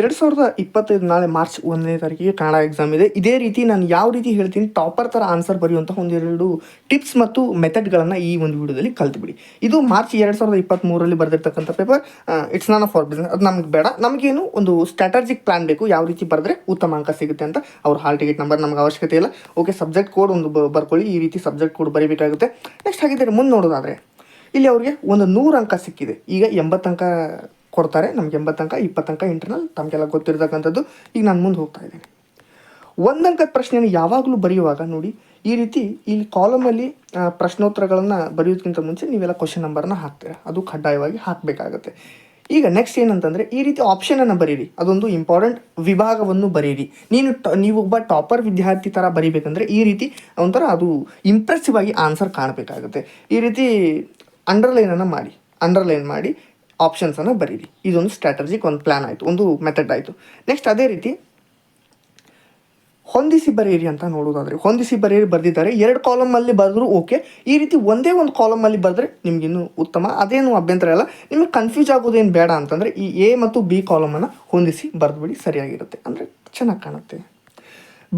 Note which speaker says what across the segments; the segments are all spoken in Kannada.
Speaker 1: ಎರಡು ಸಾವಿರದ ಇಪ್ಪತ್ತೈದು ನಾಳೆ ಮಾರ್ಚ್ ಒಂದನೇ ತಾರೀಕಿಗೆ ಕನ್ನಡ ಎಕ್ಸಾಮ್ ಇದೆ. ಇದೇ ರೀತಿ ನಾನು ಯಾವ ರೀತಿ ಹೇಳ್ತೀನಿ ಟಾಪರ್ ಥರ ಆನ್ಸರ್ ಬರೆಯುವಂಥ ಒಂದೆರಡು ಟಿಪ್ಸ್ ಮತ್ತು ಮೆಥಡ್ಗಳನ್ನು ಈ ಒಂದು ವಿಡಿಯೋದಲ್ಲಿ ಕಲ್ತ್ಬಿಡಿ. ಇದು ಮಾರ್ಚ್ ಎರಡು ಸಾವಿರದ ಇಪ್ಪತ್ತ್ಮೂರರಲ್ಲಿ ಬರೆದಿರ್ತಕ್ಕಂಥ paper it's non for business ಅದು ನಮ್ಗೆ ಬೇಡ. ನಮಗೇನು ಒಂದು ಸ್ಟ್ರಾಟಜಿಕ್ ಪ್ಲಾನ್ ಬೇಕು, ಯಾವ ರೀತಿ ಬರೆದ್ರೆ ಉತ್ತಮ ಅಂಕ ಸಿಗುತ್ತೆ ಅಂತ ಅವ್ರ ಹಾಲ್ ಟಿಕೆಟ್ ನಂಬರ್ ನಮ್ಗೆ ಅವಶ್ಯಕತೆ ಇಲ್ಲ. ಓಕೆ ಸಬ್ಜೆಕ್ಟ್ ಕೋಡ್ ಒಂದು ಬರ್ಕೊಳ್ಳಿ. ಈ ರೀತಿ ಸಬ್ಜೆಕ್ಟ್ ಕೋಡ್ ಬರೀಬೇಕಾಗುತ್ತೆ. ನೆಕ್ಸ್ಟ್ ಹಾಗಿದ್ದರೆ ಮುಂದೆ ನೋಡೋದಾದರೆ, ಇಲ್ಲಿ ಅವ್ರಿಗೆ ಒಂದು ನೂರು ಅಂಕ ಸಿಕ್ಕಿದೆ. ಈಗ ಎಂಬತ್ತು ಅಂಕ ಕೊಡ್ತಾರೆ. ನಮ್ಗೆ ಎಂಬತ್ತು ಅಂಕ, ಇಪ್ಪತ್ತು ಅಂಕ ಇಂಟರ್ನಲ್ ತಮಗೆಲ್ಲ ಗೊತ್ತಿರತಕ್ಕಂಥದ್ದು. ಈಗ ನಾನು ಮುಂದೆ ಹೋಗ್ತಾ ಇದ್ದೇನೆ. ಒಂದಂಕದ ಪ್ರಶ್ನೆಯನ್ನು ಯಾವಾಗಲೂ ಬರೆಯುವಾಗ ನೋಡಿ, ಈ ರೀತಿ ಇಲ್ಲಿ ಕಾಲಮಲ್ಲಿ ಪ್ರಶ್ನೋತ್ತರಗಳನ್ನು ಬರೆಯೋದಕ್ಕಿಂತ ಮುಂಚೆ ನೀವೆಲ್ಲ ಕ್ವಶನ್ ನಂಬರ್ನ ಹಾಕ್ತೀರಾ? ಅದು ಕಡ್ಡಾಯವಾಗಿ ಹಾಕಬೇಕಾಗತ್ತೆ. ಈಗ ನೆಕ್ಸ್ಟ್ ಏನಂತಂದರೆ, ಈ ರೀತಿ ಆಪ್ಷನನ್ನು ಬರೀರಿ. ಅದೊಂದು ಇಂಪಾರ್ಟೆಂಟ್ ವಿಭಾಗವನ್ನು ಬರೀರಿ. ನೀನು ಟ, ನೀವು ಒಬ್ಬ ಟಾಪರ್ ವಿದ್ಯಾರ್ಥಿ ಥರ ಬರೀಬೇಕಂದ್ರೆ ಈ ರೀತಿ ಒಂಥರ ಅದು ಇಂಪ್ರೆಸಿವ್ ಆಗಿ ಆನ್ಸರ್ ಕಾಣಬೇಕಾಗುತ್ತೆ. ಈ ರೀತಿ ಅಂಡರ್ಲೈನನ್ನು ಮಾಡಿ ಅಂಡರ್ಲೈನ್ ಮಾಡಿ ಆಪ್ಷನ್ಸನ್ನು ಬರೀರಿ. ಇದೊಂದು ಸ್ಟ್ರಾಟಜಿಕ್ ಒಂದು ಪ್ಲ್ಯಾನ್ ಆಯಿತು, ಒಂದು ಮೆಥಡ್ ಆಯಿತು. ನೆಕ್ಸ್ಟ್ ಅದೇ ರೀತಿ, ಹೊಂದಿಸಿ ಬರೆಯಿರಿ ಅಂತ ನೋಡೋದಾದರೆ ಹೊಂದಿಸಿ ಬರೆಯಿರಿ ಬರೆದಿದ್ದಾರೆ, ಎರಡು ಕಾಲಮಲ್ಲಿ ಬರೆದ್ರು ಓಕೆ ಈ ರೀತಿ ಒಂದೇ ಒಂದು ಕಾಲಮಲ್ಲಿ ಬರೆದ್ರೆ ನಿಮಗಿನ್ನೂ ಉತ್ತಮ. ಅದೇನು ಅಭ್ಯಂತರ ಇಲ್ಲ ನಿಮಗೆ ಕನ್ಫ್ಯೂಸ್ ಆಗೋದೇನು ಬೇಡ ಅಂತಂದರೆ ಈ ಎ ಮತ್ತು ಬಿ ಕಾಲಮನ್ನು ಹೊಂದಿಸಿ ಬರೆದ್ಬಿಡಿ, ಸರಿಯಾಗಿರುತ್ತೆ. ಅಂದರೆ ಚೆನ್ನಾಗಿ ಕಾಣುತ್ತೆ.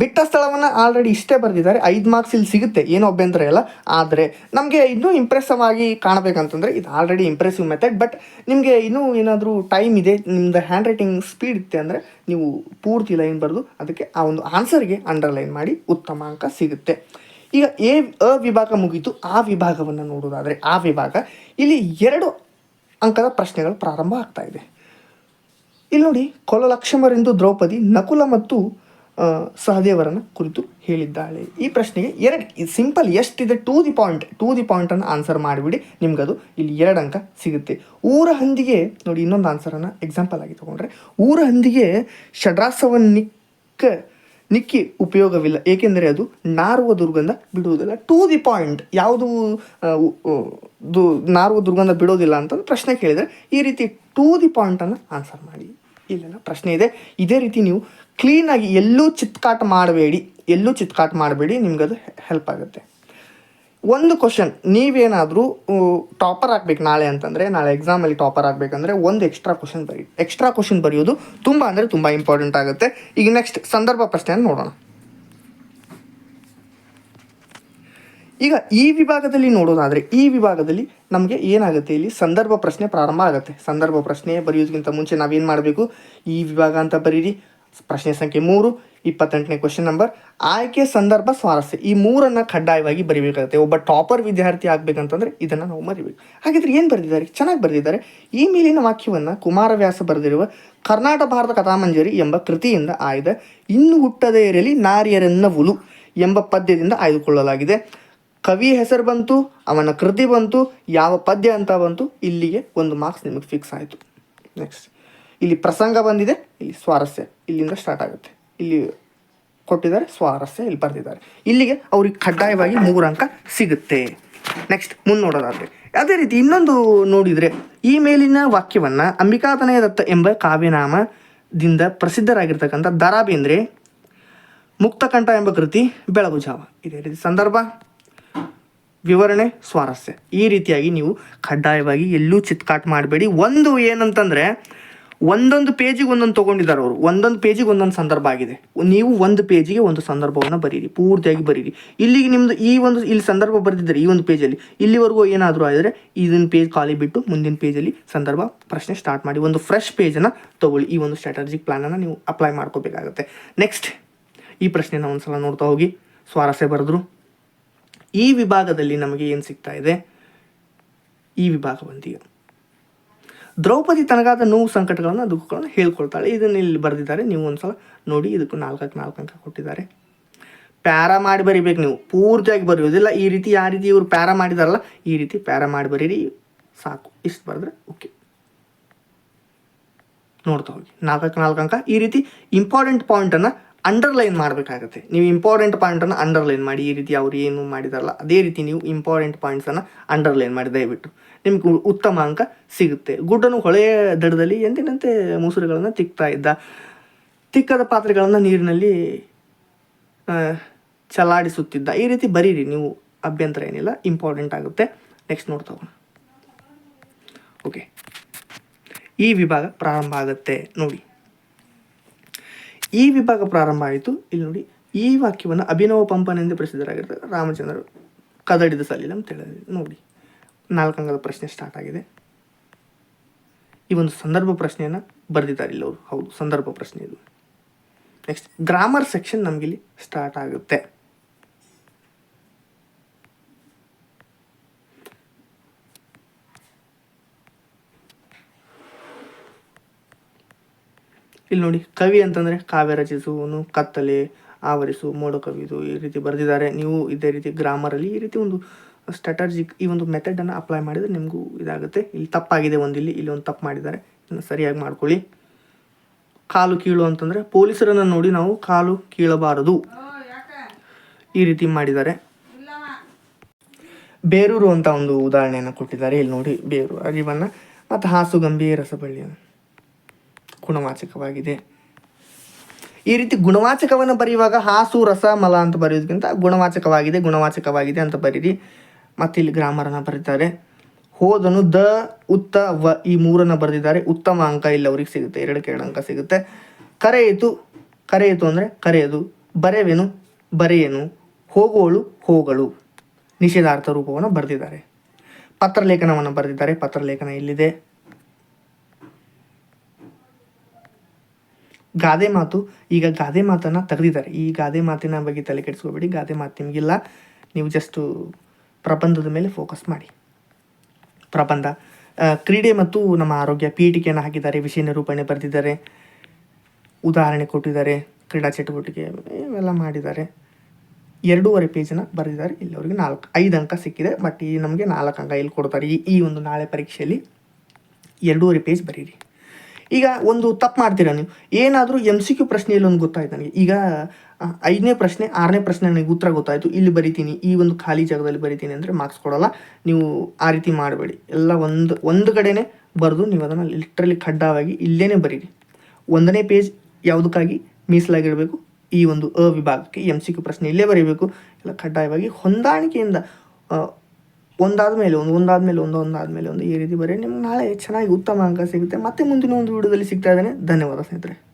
Speaker 1: ಬಿಟ್ಟ ಸ್ಥಳವನ್ನು ಆಲ್ರೆಡಿ ಇಷ್ಟೇ ಬರೆದಿದ್ದಾರೆ. ಐದು ಮಾರ್ಕ್ಸ್ ಇಲ್ಲಿ ಸಿಗುತ್ತೆ. ಏನು ಅಭ್ಯಂತರ ಇಲ್ಲ. ಆದರೆ ನಮಗೆ ಇನ್ನೂ ಇಂಪ್ರೆಸಿವ್ ಆಗಿ ಕಾಣಬೇಕಂತಂದರೆ ಇದು ಆಲ್ರೆಡಿ ಇಂಪ್ರೆಸಿವ್ ಮೆಥಡ್ ಬಟ್ ನಿಮಗೆ ಇನ್ನೂ ಏನಾದರೂ ಟೈಮ್ ಇದೆ ನಿಮ್ಮದು ಹ್ಯಾಂಡ್ ರೈಟಿಂಗ್ ಸ್ಪೀಡ್ ಇತ್ತೆ ಅಂದರೆ ನೀವು ಪೂರ್ತಿ ಲೈನ್ ಬರೆದು ಅದಕ್ಕೆ ಆ ಒಂದು ಆನ್ಸರ್ಗೆ ಅಂಡರ್ಲೈನ್ ಮಾಡಿ ಉತ್ತಮ ಅಂಕ ಸಿಗುತ್ತೆ. ಈಗ ಎ, ಅ ವಿಭಾಗ ಮುಗೀತು. ಆ ವಿಭಾಗವನ್ನು ನೋಡೋದಾದರೆ, ಆ ವಿಭಾಗ ಇಲ್ಲಿ ಎರಡು ಅಂಕದ ಪ್ರಶ್ನೆಗಳು ಪ್ರಾರಂಭ ಆಗ್ತಾ ಇದೆ. ಇಲ್ಲಿ ನೋಡಿ, ಕೊಲಲಕ್ಷಮರೆಂದು ದ್ರೌಪದಿ ನಕುಲ ಮತ್ತು ಸಹದೇವರನ್ನ ಕುರಿತು ಹೇಳಿದ್ದಾಳೆ. ಈ ಪ್ರಶ್ನೆಗೆ ಎರಡು ಸಿಂಪಲ್ ಎಷ್ಟಿದೆ? To the point, to the ಪಾಯಿಂಟನ್ನು answer ಮಾಡಿಬಿಡಿ. ನಿಮ್ಗದು ಇಲ್ಲಿ ಎರಡು ಅಂಕ ಸಿಗುತ್ತೆ. ಊರ ಹಂದಿಗೆ, ನೋಡಿ ಇನ್ನೊಂದು ಆನ್ಸರನ್ನು ಎಕ್ಸಾಂಪಲ್ ಆಗಿ ತಗೊಂಡ್ರೆ, ಊರ ಹಂದಿಗೆ ಷಡ್ರಾಸವನ್ನು ನಿಕ್ಕ, ನಿಕ್ಕಿ ಉಪಯೋಗವಿಲ್ಲ. ಏಕೆಂದರೆ ಅದು ನಾರುವ ದುರ್ಗಂಧ ಬಿಡುವುದಿಲ್ಲ. ಟು ದಿ ಪಾಯಿಂಟ್, ಯಾವುದು ದು, ನಾರುವ ದುರ್ಗಂಧ ಬಿಡೋದಿಲ್ಲ ಅಂತಂದು ಪ್ರಶ್ನೆ ಕೇಳಿದರೆ ಈ ರೀತಿ ಟು ದಿ ಪಾಯಿಂಟನ್ನು ಆನ್ಸರ್ ಮಾಡಿ. ಇಲ್ಲೆಲ್ಲ ಪ್ರಶ್ನೆ ಇದೆ. ಇದೇ ರೀತಿ ನೀವು ಕ್ಲೀನಾಗಿ ಎಲ್ಲೂ ಚಿತ್ಕಾಟ ಮಾಡಬೇಡಿ, ಎಲ್ಲೂ ಚಿತ್ಕಾಟ ಮಾಡಬೇಡಿ ನಿಮ್ಗದು ಹೆಲ್ಪ್ ಆಗುತ್ತೆ. ಒಂದು ಕ್ವಶನ್ ನೀವೇನಾದರೂ ಟಾಪರ್ ಆಗಬೇಕು ನಾಳೆ ಅಂತಂದರೆ, ನಾಳೆ ಎಕ್ಸಾಮಲ್ಲಿ ಟಾಪರ್ ಆಗಬೇಕಂದ್ರೆ ಒಂದು ಎಕ್ಸ್ಟ್ರಾ ಕ್ವಶನ್ ಬರಿ ಎಕ್ಸ್ಟ್ರಾ ಕ್ವಶನ್ ಬರೆಯೋದು ತುಂಬ ಅಂದರೆ ತುಂಬ ಇಂಪಾರ್ಟೆಂಟ್ ಆಗುತ್ತೆ. ಈಗ ನೆಕ್ಸ್ಟ್ ಸಂದರ್ಭ ಪ್ರಶ್ನೆಯನ್ನು ನೋಡೋಣ. ಈಗ ಈ ವಿಭಾಗದಲ್ಲಿ ನೋಡೋದಾದರೆ, ಈ ವಿಭಾಗದಲ್ಲಿ ನಮಗೆ ಏನಾಗುತ್ತೆ ಇಲ್ಲಿ? ಸಂದರ್ಭ ಪ್ರಶ್ನೆ ಪ್ರಾರಂಭ ಆಗುತ್ತೆ. ಸಂದರ್ಭ ಪ್ರಶ್ನೆ ಬರೆಯೋದಕ್ಕಿಂತ ಮುಂಚೆ ನಾವೇನು ಮಾಡಬೇಕು? ಈ ವಿಭಾಗ ಅಂತ ಬರೀರಿ. ಪ್ರಶ್ನೆ ಸಂಖ್ಯೆ ಮೂರು, ಇಪ್ಪತ್ತೆಂಟನೇ ಕ್ವಶನ್ ನಂಬರ್ ಆಯ್ಕೆ ಸಂದರ್ಭ ಸ್ವಾರಸ್ಯ. ಈ ಮೂರನ್ನು ಕಡ್ಡಾಯವಾಗಿ ಬರಿಬೇಕಾಗುತ್ತೆ. ಒಬ್ಬ ಟಾಪರ್ ವಿದ್ಯಾರ್ಥಿ ಆಗಬೇಕಂತಂದ್ರೆ ಇದನ್ನು ನಾವು ಮರಿಬೇಕು. ಹಾಗಿದ್ರೆ ಏನು ಬರೆದಿದ್ದಾರೆ? ಚೆನ್ನಾಗಿ ಬರೆದಿದ್ದಾರೆ. ಈ ಮೇಲಿನ ವಾಕ್ಯವನ್ನು ಕುಮಾರವ್ಯಾಸ ಬರೆದಿರುವ ಕರ್ನಾಟಕ ಭಾರತ ಕಥಾಮಂಜರಿ ಎಂಬ ಕೃತಿಯಿಂದ ಆಯ್ದ ಇನ್ನು ಹುಟ್ಟದೇ ಇರಲಿ ನಾರಿಯರೆನ್ನವುಲು ಎಂಬ ಪದ್ಯದಿಂದ ಆಯ್ದುಕೊಳ್ಳಲಾಗಿದೆ. ಕವಿ ಹೆಸರು ಬಂತು, ಅವನ ಕೃತಿ ಬಂತು, ಯಾವ ಪದ್ಯ ಅಂತ ಬಂತು, ಇಲ್ಲಿಗೆ ಒಂದು ಮಾರ್ಕ್ಸ್ ನಿಮಗೆ ಫಿಕ್ಸ್ ಆಯಿತು. ನೆಕ್ಸ್ಟ್ ಇಲ್ಲಿ ಪ್ರಸಂಗ ಬಂದಿದೆ, ಇಲ್ಲಿ ಸ್ವಾರಸ್ಯ. ಇಲ್ಲಿಂದ ಸ್ಟಾರ್ಟ್ ಆಗುತ್ತೆ. ಇಲ್ಲಿ ಕೊಟ್ಟಿದ್ದಾರೆ ಸ್ವಾರಸ್ಯ, ಇಲ್ಲಿ ಬರೆದಿದ್ದಾರೆ. ಇಲ್ಲಿಗೆ ಅವ್ರಿಗೆ ಕಡ್ಡಾಯವಾಗಿ ಮೂರು ಅಂಕ ಸಿಗುತ್ತೆ. ನೆಕ್ಸ್ಟ್ ಮುಂದೆ ನೋಡೋದಾದ್ರೆ. ಅದೇ ರೀತಿ ಇನ್ನೊಂದು ನೋಡಿದರೆ ಈ ಮೇಲಿನ ವಾಕ್ಯವನ್ನು ಅಂಬಿಕಾತನಯ ದತ್ತ ಎಂಬ ಕಾವ್ಯನಾಮದಿಂದ ಪ್ರಸಿದ್ಧರಾಗಿರ್ತಕ್ಕಂಥ ದರಾ ಬೇಂದ್ರೆ ಮುಕ್ತಕಂಠ ಎಂಬ ಕೃತಿ ಬೆಳಗು ಜಾವ. ಇದೇ ರೀತಿ ಸಂದರ್ಭ, ವಿವರಣೆ, ಸ್ವಾರಸ್ಯ. ಈ ರೀತಿಯಾಗಿ ನೀವು ಕಡ್ಡಾಯವಾಗಿ ಎಲ್ಲೂ ಚಿತ್ಕಾಟ್ ಮಾಡಬೇಡಿ. ಒಂದು ಏನಂತಂದರೆ ಒಂದೊಂದು ಪೇಜಿಗೆ ಒಂದೊಂದು ತೊಗೊಂಡಿದ್ದಾರೆ ಅವರು. ಒಂದೊಂದು ಪೇಜಿಗೆ ಒಂದೊಂದು ಸಂದರ್ಭ ಆಗಿದೆ. ನೀವು ಒಂದು ಪೇಜಿಗೆ ಒಂದು ಸಂದರ್ಭವನ್ನು ಬರೀರಿ. ಪೂರ್ತಿಯಾಗಿ ಬರೀರಿ. ಇಲ್ಲಿಗೆ ನಿಮ್ಮದು ಈ ಒಂದು, ಇಲ್ಲಿ ಸಂದರ್ಭ ಬರೆದಿದ್ದಾರೆ ಈ ಒಂದು ಪೇಜಲ್ಲಿ ಇಲ್ಲಿವರೆಗೂ ಏನಾದರೂ ಆದರೆ ಇದನ್ನ ಪೇಜ್ ಖಾಲಿ ಬಿಟ್ಟು ಮುಂದಿನ ಪೇಜಲ್ಲಿ ಸಂದರ್ಭ ಪ್ರಶ್ನೆ ಸ್ಟಾರ್ಟ್ ಮಾಡಿ ಒಂದು ಫ್ರೆಶ್ ಪೇಜನ್ನು ತೊಗೊಳ್ಳಿ. ಈ ಒಂದು ಸ್ಟ್ರಾಟಜಿಕ್ ಪ್ಲಾನನ್ನು ನೀವು ಅಪ್ಲೈ ಮಾಡ್ಕೋಬೇಕಾಗುತ್ತೆ. ನೆಕ್ಸ್ಟ್ ಈ ಪ್ರಶ್ನೆನ ಒಂದ್ಸಲ ನೋಡ್ತಾ ಹೋಗಿ. ಸ್ವಾರಸ್ಯ ಬರೆದ್ರು. ಈ ವಿಭಾಗದಲ್ಲಿ ನಮಗೆ ಏನು ಸಿಗ್ತಾ ಇದೆ? ಈ ವಿಭಾಗ ಬಂದೀಗ ದ್ರೌಪದಿ ತನಗಾದ ನೋವು ಸಂಕಟಗಳನ್ನು ದುಃಖಗಳನ್ನು ಹೇಳ್ಕೊಳ್ತಾಳೆ. ಇದನ್ನು ಇಲ್ಲಿ ಬರೆದಿದ್ದಾರೆ. ನೀವು ಒಂದು ಸಲ ನೋಡಿ ಇದಕ್ಕೂ ನಾಲ್ಕಕ್ಕೆ ನಾಲ್ಕು ಅಂಕ ಕೊಟ್ಟಿದ್ದಾರೆ. ಪ್ಯಾರಾ ಮಾಡಿ ಬರಿಬೇಕು ನೀವು. ಪೂರ್ತಿಯಾಗಿ ಬರೆಯೋದಿಲ್ಲ ಈ ರೀತಿ ಯಾವ ರೀತಿ ಇವರು ಪ್ಯಾರಾ ಮಾಡಿದಾರಲ್ಲ, ಈ ರೀತಿ ಪ್ಯಾರಾ ಮಾಡಿ ಬರೀರಿ. ಸಾಕು. ಇಷ್ಟು ಬರೆದ್ರೆ ಓಕೆ. ನೋಡ್ತಾ ಹೋಗಿ. ನಾಲ್ಕಕ್ಕೆ ನಾಲ್ಕು ಅಂಕ. ಈ ರೀತಿ ಇಂಪಾರ್ಟೆಂಟ್ ಪಾಯಿಂಟನ್ನು ಅಂಡರ್ಲೈನ್ ಮಾಡಬೇಕಾಗತ್ತೆ. ನೀವು ಇಂಪಾರ್ಟೆಂಟ್ ಪಾಯಿಂಟನ್ನು ಅಂಡರ್ಲೈನ್ ಮಾಡಿ, ಈ ರೀತಿ ಅವ್ರು ಏನು ಮಾಡಿದಾರಲ್ಲ, ಅದೇ ರೀತಿ ನೀವು ಇಂಪಾರ್ಟೆಂಟ್ ಪಾಯಿಂಟ್ಸನ್ನು ಅಂಡರ್ಲೈನ್ ಮಾಡಿ, ದಯವಿಟ್ಟು. ನಿಮ್ಗೆ ಉತ್ತಮ ಅಂಕ ಸಿಗುತ್ತೆ. ಗುಡ್ಡನು ಹೊಳೆಯ ದಡದಲ್ಲಿ ಎಂದಿನಂತೆ ಮುಸುರುಗಳನ್ನು ತಿಕ್ತಾ ಇದ್ದ. ತಿಕ್ಕದ ಪಾತ್ರೆಗಳನ್ನು ನೀರಿನಲ್ಲಿ ಚಲಾಡಿಸುತ್ತಿದ್ದ. ಈ ರೀತಿ ಬರೀರಿ, ನೀವು ಅಭ್ಯಂತರ ಏನಿಲ್ಲ ಇಂಪಾರ್ಟೆಂಟ್ ಆಗುತ್ತೆ. ನೆಕ್ಸ್ಟ್ ನೋಡ್ತಾ ಹೋಗೋಣ ಓಕೆ ಈ ವಿಭಾಗ ಪ್ರಾರಂಭ ಆಗುತ್ತೆ. ನೋಡಿ. ಈ ವಿಭಾಗ ಪ್ರಾರಂಭ ಆಯಿತು. ಇಲ್ಲಿ ನೋಡಿ, ಈ ವಾಕ್ಯವನ್ನು ಅಭಿನವ ಪಂಪನೆಂದು ಪ್ರಸಿದ್ಧರಾಗಿರ್ತಾರೆ ರಾಮಚಂದ್ರ ಕದಡಿದ ಸಲಿಲ್ಲ ಅಂತ ಹೇಳಿದ್ರು. ನೋಡಿ ನಾಲ್ಕಂಗದ ಪ್ರಶ್ನೆ ಸ್ಟಾರ್ಟ್ ಆಗಿದೆ. ಈ ಒಂದು ಸಂದರ್ಭ ಪ್ರಶ್ನೆಯನ್ನು ಬರೆದಿದ್ದಾರೆ ಇಲ್ಲಿ ಅವರು. ಹೌದು, ಸಂದರ್ಭ ಪ್ರಶ್ನೆ ಇದು. ನೆಕ್ಸ್ಟ್ ಗ್ರಾಮರ್ ಸೆಕ್ಷನ್ ನಮಗಿಲ್ಲಿ ಸ್ಟಾರ್ಟ್ ಆಗುತ್ತೆ. ಇಲ್ಲಿ ನೋಡಿ, ಕವಿ ಅಂತಂದರೆ ಕಾವ್ಯ ರಚಿಸುವನು ಕತ್ತಲೆ, ಆವರಿಸು, ಮೋಡ ಕವಿದು ಈ ರೀತಿ ಬರೆದಿದ್ದಾರೆ. ನೀವು ಇದೇ ರೀತಿ ಗ್ರಾಮರಲ್ಲಿ ಈ ರೀತಿ ಒಂದು ಸ್ಟ್ರಾಟಜಿಕ್ ಈ ಒಂದು ಮೆಥಡನ್ನು ಅಪ್ಲೈ ಮಾಡಿದರೆ ನಿಮಗೂ ಇದಾಗುತ್ತೆ. ಇಲ್ಲಿ ತಪ್ಪಾಗಿದೆ ಒಂದು ಇಲ್ಲಿ ಇಲ್ಲಿ ಒಂದು ತಪ್ಪು ಮಾಡಿದ್ದಾರೆ. ಇದನ್ನು ಸರಿಯಾಗಿ ಮಾಡ್ಕೊಳ್ಳಿ. ಕಾಲು ಕೀಳು ಅಂತಂದರೆ ಪೊಲೀಸರನ್ನು ನೋಡಿ ನಾವು ಕಾಲು ಕೀಳಬಾರದು. ಈ ರೀತಿ ಮಾಡಿದ್ದಾರೆ. ಬೇರೂರು ಅಂತ ಒಂದು ಉದಾಹರಣೆಯನ್ನು ಕೊಟ್ಟಿದ್ದಾರೆ. ಇಲ್ಲಿ ನೋಡಿ ಬೇರು ಅರಿವನ್ನು ಮತ್ತು ಹಾಸು ಗಂಭೀರ ರಸಬಳ್ಳಿಯನ್ನು. ಗುಣವಾಚಕವಾಗಿದೆ. ಈ ರೀತಿ ಗುಣವಾಚಕವನ್ನು ಬರೆಯುವಾಗ ಹಾಸು, ರಸ, ಮಲ ಅಂತ ಬರೆಯೋದಕ್ಕಿಂತ ಗುಣವಾಚಕವಾಗಿದೆ ಗುಣವಾಚಕವಾಗಿದೆ ಅಂತ ಬರೀರಿ. ಮತ್ತು ಇಲ್ಲಿ ಗ್ರಾಮರನ್ನು ಬರೀತಾರೆ. ಹೋದನು ದ, ಉತ್ತ, ವ ಈ ಮೂರನ್ನು ಬರೆದಿದ್ದಾರೆ. ಉತ್ತಮ ಅಂಕ ಇಲ್ಲಿ ಅವ್ರಿಗೆ ಸಿಗುತ್ತೆ. ಎರಡು ಎರಡು ಅಂಕ ಸಿಗುತ್ತೆ. ಕರೆಯಿತು ಕರೆಯಿತು ಅಂದರೆ ಕರೆಯದು. ಬರೆವೆನು, ಬರೆಯೇನು. ಹೋಗುವಳು ಹೋಗಳು ನಿಷೇಧಾರ್ಥ ರೂಪವನ್ನು ಬರೆದಿದ್ದಾರೆ. ಪತ್ರಲೇಖನವನ್ನು ಬರೆದಿದ್ದಾರೆ. ಪತ್ರಲೇಖನ ಇಲ್ಲಿದೆ ಗಾದೆ ಮಾತು, ಈಗ ಗಾದೆ ಮಾತನ್ನು ತೆಗೆದಿದ್ದಾರೆ. ಈ ಗಾದೆ ಮಾತಿನ ಬಗ್ಗೆ ತಲೆ ಕೆಡಿಸ್ಕೋಬೇಡಿ. ಗಾದೆ ಮಾತು ನಿಮಗಿಲ್ಲ. ನೀವು ಜಸ್ಟು ಪ್ರಬಂಧದ ಮೇಲೆ ಫೋಕಸ್ ಮಾಡಿ. ಪ್ರಬಂಧ. ಕ್ರೀಡೆ ಮತ್ತು ನಮ್ಮ ಆರೋಗ್ಯ, ಪೀಠಿಕೆಯನ್ನು ಹಾಕಿದ್ದಾರೆ ವಿಷಯ ನಿರೂಪಣೆ ಬರೆದಿದ್ದಾರೆ, ಉದಾಹರಣೆ ಕೊಟ್ಟಿದ್ದಾರೆ, ಕ್ರೀಡಾ ಚಟುವಟಿಕೆ ಇವೆಲ್ಲ ಮಾಡಿದ್ದಾರೆ. ಎರಡೂವರೆ ಪೇಜನ್ನು ಬರೆದಿದ್ದಾರೆ. ಇಲ್ಲಿ ಅವರಿಗೆ ನಾಲ್ಕು, ಐದು ಅಂಕ ಸಿಕ್ಕಿದೆ. ಬಟ್ ಈ ನಮಗೆ ನಾಲ್ಕು ಅಂಕ ಇಲ್ಲಿ ಕೊಡ್ತಾರೆ. ಈ ಈ ಒಂದು ನಾಳೆ ಪರೀಕ್ಷೆಯಲ್ಲಿ ಎರಡೂವರೆ ಪೇಜ್ ಬರೀರಿ. ಈಗ ಒಂದು ತಪ್ಪು ಮಾಡ್ತೀರಾ ನೀವು? ಏನಾದರೂ ಎಂ ಸಿ ಕ್ಯೂ ಪ್ರಶ್ನೆಯಲ್ಲಿ ಒಂದು ಗೊತ್ತಾಯ್ತು ನನಗೆ. ಈಗ ಐದನೇ ಪ್ರಶ್ನೆ, ಆರನೇ ಪ್ರಶ್ನೆ ನನಗೆ ಉತ್ತರ ಗೊತ್ತಾಯಿತು. ಇಲ್ಲಿ ಬರಿತೀನಿ. ಈ ಒಂದು ಖಾಲಿ ಜಾಗದಲ್ಲಿ ಬರಿತೀನಿ ಅಂದರೆ ಮಾರ್ಕ್ಸ್ ಕೊಡೋಲ್ಲ. ನೀವು ಆ ರೀತಿ ಮಾಡಬೇಡಿ. ಎಲ್ಲ ಒಂದು ಒಂದು ಕಡೆನೇ ಬರೆದು ನೀವು ಅದನ್ನು ಲಿಟ್ರಲಿ ಕಡ್ಡಾಯವಾಗಿ ಇಲ್ಲೇ ಬರೀರಿ. ಒಂದನೇ ಪೇಜ್ ಯಾವುದಕ್ಕಾಗಿ ಮೀಸಲಾಗಿರಬೇಕು? ಈ ಒಂದು ಅ ವಿಭಾಗಕ್ಕೆ ಎಂ ಸಿ ಕ್ಯೂ ಪ್ರಶ್ನೆ ಇಲ್ಲೇ ಬರೀಬೇಕು. ಎಲ್ಲ ಕಡ್ಡಾಯವಾಗಿ ಹೊಂದಾಣಿಕೆಯಿಂದ ಒಂದಾದ ಮೇಲೆ ಒಂದು ಒಂದಾದ ಮೇಲೆ ಒಂದು ಒಂದಾದ ಮೇಲೆ ಒಂದು ಈ ರೀತಿ ಬರೀ ನಿಮ್ಗೆ ನಾಳೆ ಚೆನ್ನಾಗಿ ಉತ್ತಮ ಅಂಕ ಸಿಗುತ್ತೆ. ಮತ್ತೆ ಮುಂದಿನ ಒಂದು ವಿಡಿಯೋದಲ್ಲಿ ಸಿಗ್ತಾ ಇದ್ದೇನೆ. ಧನ್ಯವಾದ ಸ್ನೇಹಿತರೆ.